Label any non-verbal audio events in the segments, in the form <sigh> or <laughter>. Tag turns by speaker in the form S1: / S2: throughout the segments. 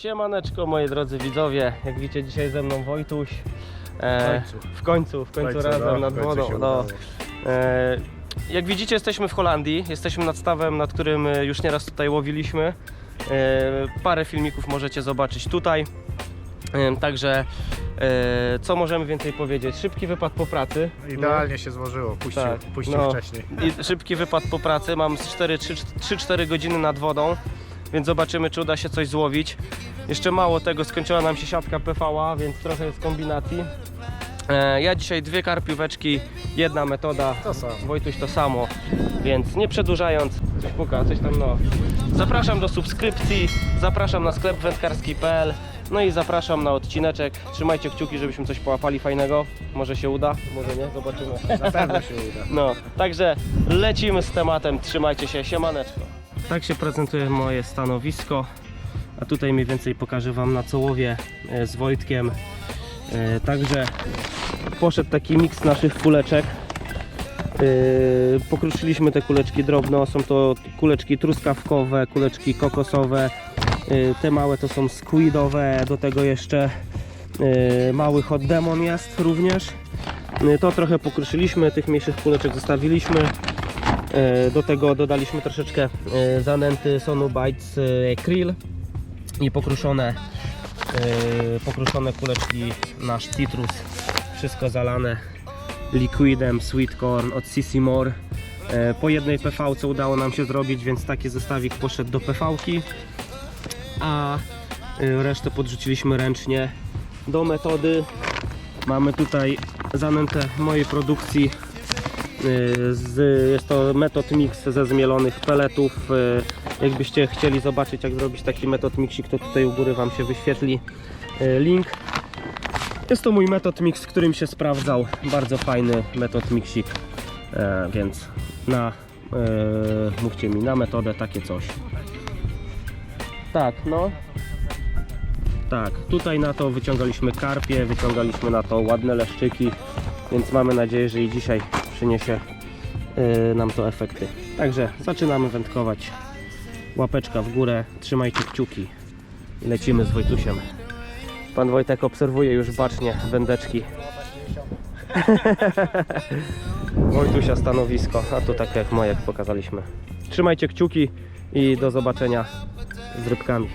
S1: Siemaneczko moi drodzy widzowie, jak widzicie dzisiaj ze mną Wojtuś. E, w końcu, w końcu
S2: W końcu,
S1: razem
S2: no,
S1: nad wodą. No. E, jak widzicie jesteśmy w Holandii, jesteśmy nad stawem, nad którym e, już nieraz tutaj łowiliśmy. E, parę filmików możecie zobaczyć tutaj. E, także e, co możemy więcej powiedzieć? Szybki wypad po pracy.
S2: Idealnie się złożyło, puścił,
S1: Tak,
S2: puścił
S1: no.
S2: wcześniej.
S1: I szybki wypad po pracy, mam z 3-4 godziny nad wodą, więc zobaczymy czy uda się coś złowić. Jeszcze mało tego, skończyła nam się siatka PVA, więc trochę jest kombinacji. E, ja dzisiaj dwie karpióweczki, jedna metoda,
S2: To samo.
S1: Wojtuś to samo, więc nie przedłużając, coś puka, coś tam no. Zapraszam do subskrypcji, zapraszam na sklep wędkarski.pl, no i zapraszam na odcineczek. Trzymajcie kciuki, żebyśmy coś połapali fajnego. Może się uda, może nie, zobaczymy.
S2: Na pewno się uda.
S1: No, także lecimy z tematem, trzymajcie się, siemaneczko. Tak się prezentuje moje stanowisko, a tutaj mniej więcej pokażę Wam na co łowię e, z Wojtkiem. E, Także poszedł taki miks naszych kuleczek. E, Pokruszyliśmy te kuleczki drobno, są to kuleczki truskawkowe, kuleczki kokosowe, E, te małe to są squidowe, do tego jeszcze mały hot demon jest również. To trochę pokruszyliśmy, tych mniejszych kuleczek zostawiliśmy. Do tego dodaliśmy troszeczkę zanęty Sonu Bites Krill i pokruszone, y, pokruszone kuleczki nasz citrus. Wszystko zalane liquidem sweet corn od CC More. Y, Po jednej PV udało nam się zrobić, więc taki zestawik poszedł do PV, a y, resztę podrzuciliśmy ręcznie do metody Mamy tutaj zanętę mojej produkcji. Yy, Z, jest to metod mix ze zmielonych peletów. Yy, Jakbyście chcieli zobaczyć jak zrobić taki metod mixik, to tutaj u góry Wam się wyświetli yy, link. Jest to mój metod mix, którym się sprawdzał. Bardzo fajny metod mixik, e, więc na, e, mówcie mi, na metodę takie coś. Tak, no. Tak, tutaj na to wyciągaliśmy karpie, wyciągaliśmy na to ładne leszczyki, więc mamy nadzieję, że i dzisiaj przyniesie yy, nam to efekty. Także zaczynamy wędkować. Łapeczka w górę, trzymajcie kciuki i lecimy z Wojtusiem. Pan Wojtek obserwuje już bacznie wędeczki. <laughs> Wojtusia stanowisko, a tu tak jak moje pokazaliśmy. Trzymajcie kciuki i do zobaczenia z rybkami.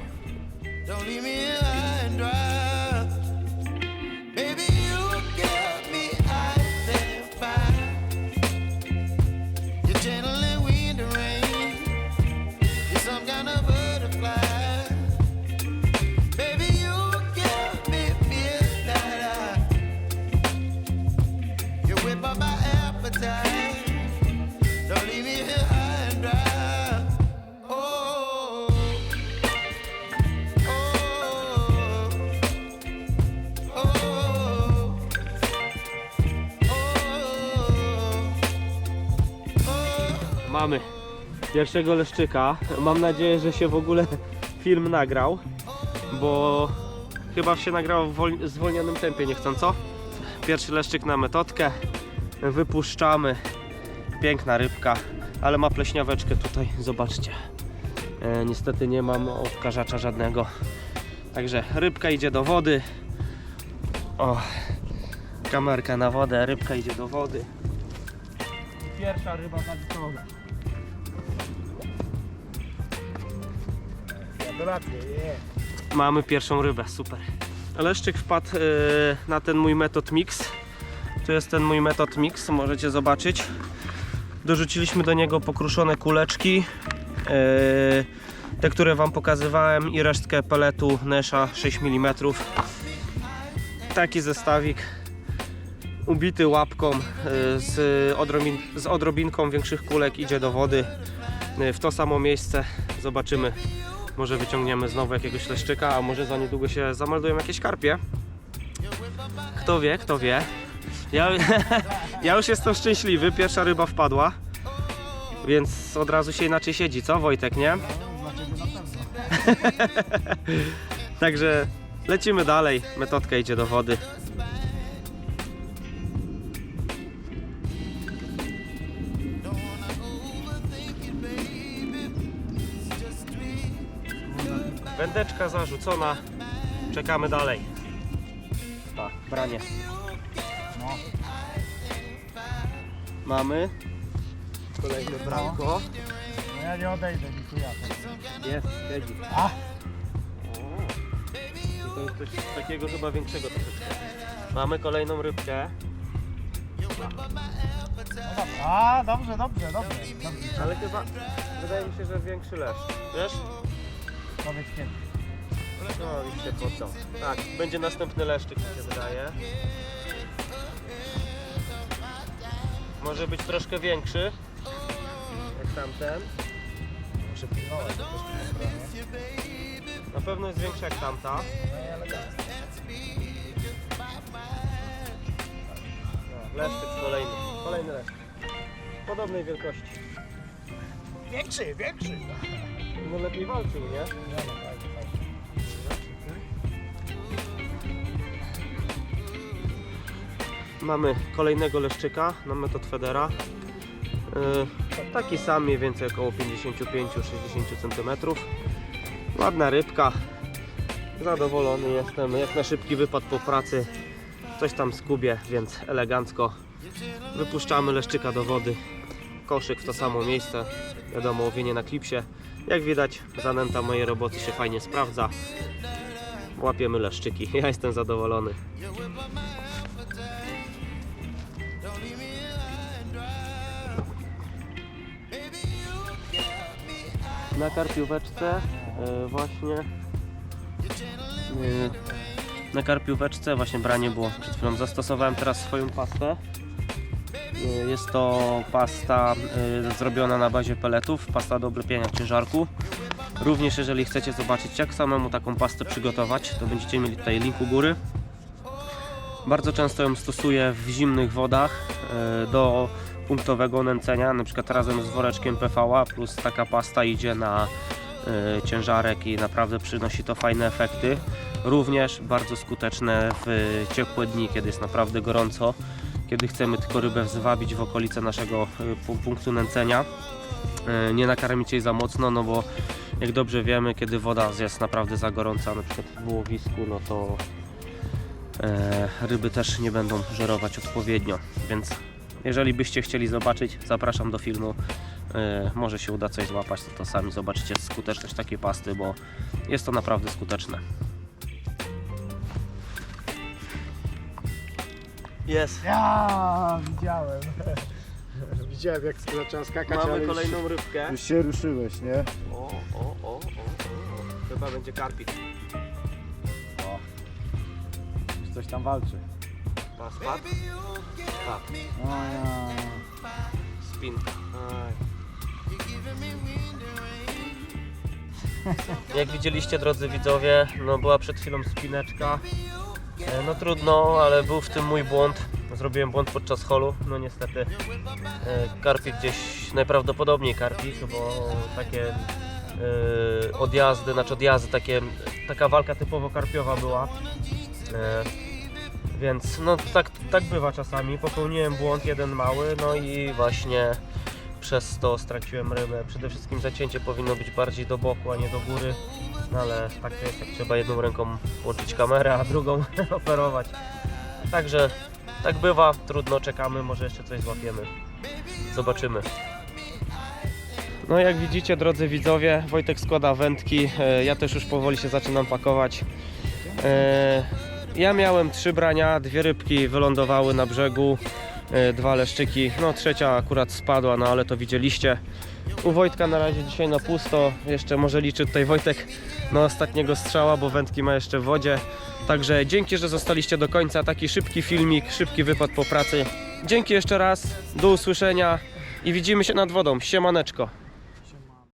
S1: Mamy pierwszego leszczyka. Mam nadzieję, że się w ogóle film nagrał, bo chyba się nagrało w wol- zwolnionym tempie niechcąco. Pierwszy leszczyk na metodkę. Wypuszczamy. Piękna rybka, ale ma pleśniaweczkę tutaj, zobaczcie. E, niestety nie mam odkażacza żadnego. Także rybka idzie do wody. O, kamerka na wodę, rybka idzie do wody. Pierwsza ryba zaliczona.
S2: Gratulacje, je.
S1: Mamy pierwszą rybę, super. Leszczyk wpadł e, na ten mój metod mix. Tu jest ten mój metod mix, możecie zobaczyć. Dorzuciliśmy do niego pokruszone kuleczki. e, te, które Wam pokazywałem i resztkę peletu Nesha 6 mm. Taki zestawik ubity łapką e, z, odrobin, z odrobinką większych kulek idzie do wody w to samo miejsce. Zobaczymy może wyciągniemy znowu jakiegoś leszczyka, a może za niedługo się zameldują jakieś karpie. Kto wie, kto wie. Ja, <laughs> ja już jestem szczęśliwy, pierwsza ryba wpadła. Więc od razu się inaczej siedzi, co Wojtek, nie? <laughs> Także lecimy dalej. Metodka idzie do wody. Wędeczka zarzucona. Czekamy dalej. Pa, branie.
S2: No.
S1: Mamy. Kolejne branko.
S2: No ja nie odejdę, dziękuję.
S1: Jest, siedzi.
S2: A!
S1: To jest coś takiego chyba większego troszeczkę. Mamy kolejną rybkę,
S2: No dobra. A, dobrze, dobrze, dobrze. dobrze.
S1: ale chyba wydaje mi się, że większy leszcz. Wiesz?
S2: Powiedz kiedy.
S1: No już się poddał. Tak, będzie następny leszczyk mi się wydaje. Może być troszkę większy. Jak tamten.
S2: Muszę pilnować.
S1: Na pewno jest większa jak tamta.
S2: No i elegancko.
S1: No, leszczyk kolejny. Kolejny leszczyk. Podobnej wielkości.
S2: Większy, większy.
S1: No lepiej walczył, nie? Mamy kolejnego leszczyka na metod Federa. Yy, taki sam mniej więcej około 55-60 cm. Ładna rybka. Zadowolony jestem. Jak na szybki wypad po pracy. Coś tam skubie, więc elegancko. Wypuszczamy leszczyka do wody. Koszyk w to samo miejsce. Wiadomo, łowienie na klipsie. Jak widać, zanęta mojej roboty się fajnie sprawdza. Łapiemy leszczyki. <laughs> Ja jestem zadowolony. na karpióweczce e, właśnie e, na karpióweczce właśnie branie było przed chwilą zastosowałem teraz swoją pastę jest to pasta e, zrobiona na bazie peletów pasta do oblepienia ciężarku. Również jeżeli chcecie zobaczyć jak samemu taką pastę przygotować to będziecie mieli tutaj link u góry. Bardzo często ją stosuję w zimnych wodach e, do punktowego nęcenia, na przykład razem z woreczkiem PVA plus taka pasta idzie na y, ciężarek i naprawdę przynosi to fajne efekty. Również bardzo skuteczne w ciepłe dni, kiedy jest naprawdę gorąco, kiedy chcemy tylko rybę zwabić w okolice naszego pu- punktu nęcenia. Y, nie nakarmić jej za mocno, no bo jak dobrze wiemy, kiedy woda jest naprawdę za gorąca, na przykład w łowisku, no to e, ryby też nie będą żerować odpowiednio, więc jeżeli byście chcieli zobaczyć, zapraszam do filmu. E, może się uda coś złapać, to, to sami zobaczycie skuteczność takiej pasty, bo jest to naprawdę skuteczne. Jest.
S2: Ja widziałem. <laughs> widziałem jak zacząłem skakać, ale
S1: Mamy
S2: już,
S1: kolejną rybkę.
S2: już się ruszyłeś, nie?
S1: O, o, o, o, o. Chyba będzie karpik.
S2: O. Już coś tam walczy.
S1: Pas, pat. Tak,
S2: O ja.
S1: spinka. Aj. <laughs> Jak widzieliście drodzy widzowie, no była przed chwilą spineczka. E, No trudno, ale był w tym mój błąd. Zrobiłem błąd podczas holu. No niestety e, karpik gdzieś, najprawdopodobniej karpik, bo takie e, odjazdy, znaczy odjazdy, takie, taka walka typowo karpiowa była. Więc no tak, tak bywa czasami. Popełniłem błąd jeden mały, no i właśnie przez to straciłem rybę. Przede wszystkim zacięcie powinno być bardziej do boku, a nie do góry. No ale tak to jest, jak trzeba jedną ręką łączyć kamerę, a drugą <laughs> operować. Także tak bywa, trudno, czekamy, może jeszcze coś złapiemy. Zobaczymy. No jak widzicie drodzy widzowie, Wojtek składa wędki, e, ja też już powoli się zaczynam pakować. E, Ja miałem trzy brania, dwie rybki wylądowały na brzegu, dwa leszczyki, no trzecia akurat spadła, no ale to widzieliście. U Wojtka na razie dzisiaj na pusto, jeszcze może liczy tutaj Wojtek na ostatniego strzała, bo wędki ma jeszcze w wodzie. Także dzięki, że zostaliście do końca, taki szybki filmik, szybki wypad po pracy. Dzięki jeszcze raz, do usłyszenia i widzimy się nad wodą, siemaneczko.